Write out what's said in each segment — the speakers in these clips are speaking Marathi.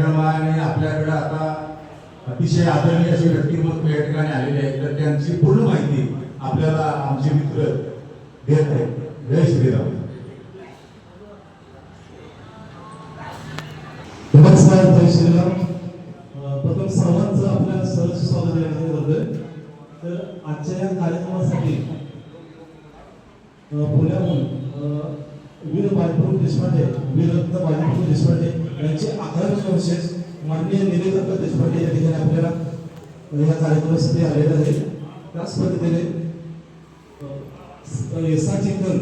आणि आपल्याकडे आता अतिशय आदरणीय असे व्यक्तिमत्व या ठिकाणी आलेले आहेत तर त्यांची पूर्ण माहिती आपल्याला आमचे मित्र देत आहेत. जय श्रीराम. नमस्कार जय श्रीराम. प्रथम सर्वांचं आपल्या सहज स्वागत या ठिकाणी करतोय तर आजच्या या कार्यक्रमासाठी पुण्याहून वीर बाजीप्रभू देशपांडे वीररत्न बाजीप्रभू देशपांडे यांचे अकरावे वर्षेस माननीय निलेकंठ देशपांडे या ठिकाणी आपल्याला या कार्यक्रमासाठी आलेले आहे त्याच पद्धतीने एस एसा चिकन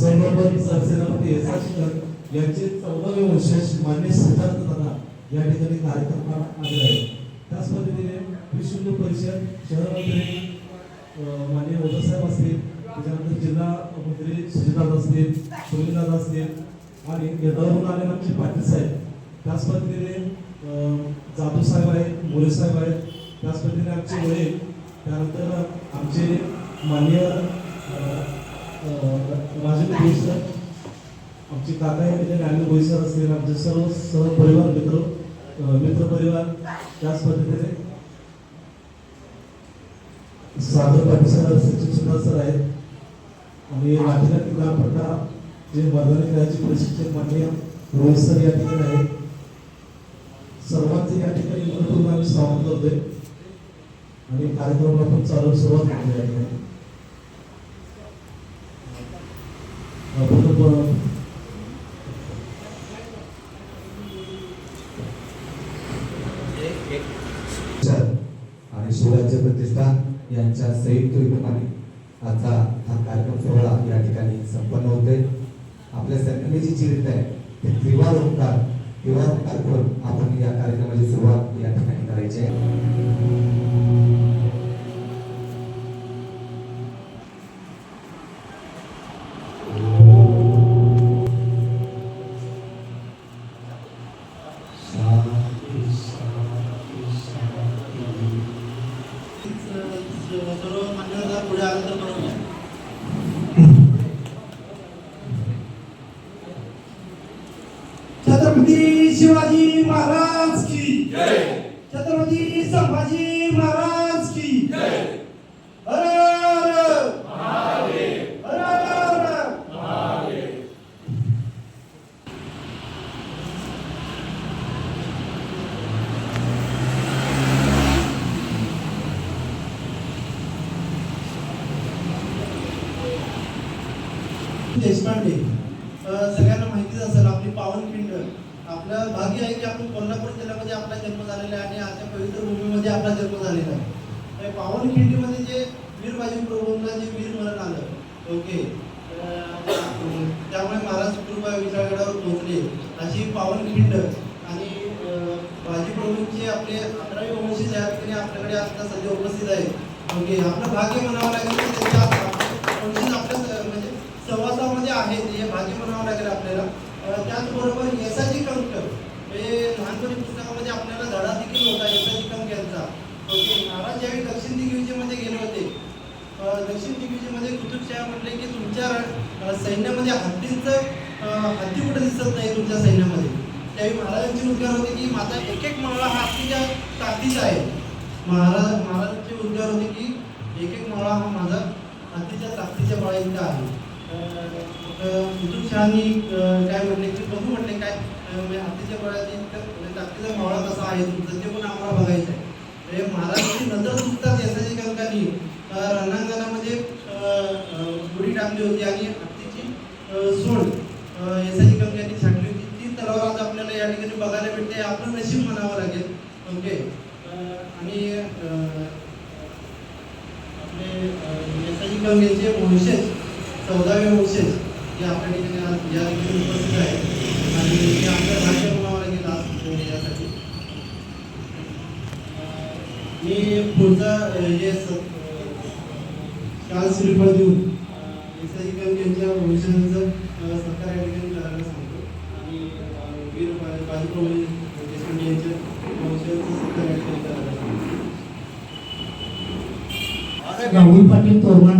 संवर्धन सरसेनापती एसा चिकन यांचे चौदावे वर्षेस मान्य सिद्धार्थ दादा या ठिकाणी कार्यक्रमाला आले आहेत. त्याच पद्धतीने विश्व परिषद शहर मंत्री माननीय साहेब असतील त्याच्यानंतर जिल्हा मंत्री सुजितदादा असतील सुनीलदादा असतील आणि यड्रावरून आलेले आमचे पाटील साहेब त्याच पद्धतीने जाधव साहेब आहेत मोरे साहेब आहेत त्याच पद्धतीने आमचे वडील त्यानंतर आमचे मान्य राजेंद्र भोईसर आमचे काका आहेत ठिकाणी अनिल भोईसर असतील आमचे सर्व सहपरिवार मित्र मित्र परिवार त्याच पद्धतीने. सागर पाटील सर सचिन सुद्धा सर आहेत आणि लाठीला प्रताप जे मर्दानी खेळाचे प्रशिक्षक माननीय रोहित सर या ठिकाणी आहेत. सर्वांचे या ठिकाणी मनपूर्वक आम्ही स्वागत करतोय. आणि कार्यक्रमाला पण चालू सुरुवात करतो या ठिकाणी. आणि शिवराज्य प्रतिष्ठान यांच्या संयुक्त विद्यमाने आजचा हा कार्यक्रम सोहळा या ठिकाणी संपन्न आपल्या संघटनेची जी आहे ते त्रिवार ओंकार त्रिवार ओंकार करून आपण या कार्यक्रमाची सुरुवात या ठिकाणी करायची आहे. छत्रपती शिवाजी महाराज की. छत्रपती संभाजी महाराज की. देशपांडे सगळ्यांना माहितीच असेल आपली पावनखिंड आपलं भाग्य आहे की आपण कोल्हापूर जिल्ह्यामध्ये आपला जन्म झालेला आहे आणि आजच्या पवित्र भूमीमध्ये आपला जन्म झालेला आहे. पावनखिंडीमध्ये जे वीर बाजी प्रभूंना जे वीर मरण आलं. ओके. त्यामुळे महाराज कृपा विशाळगडावर पोहोचले. अशी पावनखिंड आणि अ, बाजीप्रभूंचे आपले अकरावी वंशी या ठिकाणी आपल्याकडे आता सध्या उपस्थित आहेत. ओके. आपलं भाग्य म्हणावं लागेल की त्यांच्या आपल्या म्हणजे सहवासामध्ये आहेत हे भाग्य म्हणावं लागेल आपल्याला. त्याचबरोबर यसाची कंक हे लहानपणी पुस्तकामध्ये आपल्याला धडा देखील होता यसाची कंक यांचा ओके महाराज ज्यावेळी दक्षिण दिग्विजयमध्ये गेले होते दक्षिण दिग्विजयमध्ये कुतुबशाह म्हटले की तुमच्या सैन्यामध्ये हत्तींचं हत्ती कुठं दिसत नाही तुमच्या सैन्यामध्ये? त्यावेळी महाराजांचे उद्गार होते की माझा एक एक मावळा हा हत्तीच्या ताकदीचा आहे. महाराज महाराजांचे उद्गार होते की एक एक मावळा हा माझा हत्तीच्या ताकदीच्या बाळा आहे. कुतुबशहानी काय म्हटले की बघू म्हटले काय अं, म्हणजे हत्तीच्या बळाची म्हणजे ताकदीचा मावळा कसा आहे तुमचा ते पण आम्हाला बघायचं आहे. हे महाराजांची नजर चुकतात यशाची कंकांनी अं, रणांगणामध्ये अं, उडी टाकली होती आणि हत्तीची अं, सोड अं, यशाची कंकांनी छाटली होती ती तलवार आज आपल्याला या ठिकाणी बघायला भेटते आपलं नशीब म्हणावं लागेल ओके. आणि आपले नेताजी कंगेचे वंशज चौदावे वंशज जे आपल्या ठिकाणी आज या ठिकाणी उपस्थित आहेत आणि हे आपलं भाग्य म्हणावं लागेल आज यासाठी मी पुढचा अं, हे काल श्रीफळ देऊन नेताजी यांच्या वंशजांचं सरकार या ठिकाणी करायला सांगतो. आणि वीर बा- देशपांडे यांच्या वंशजांचं सरकार या ठिकाणी करायला सांगतो. राहुल पाटील तोरणानगर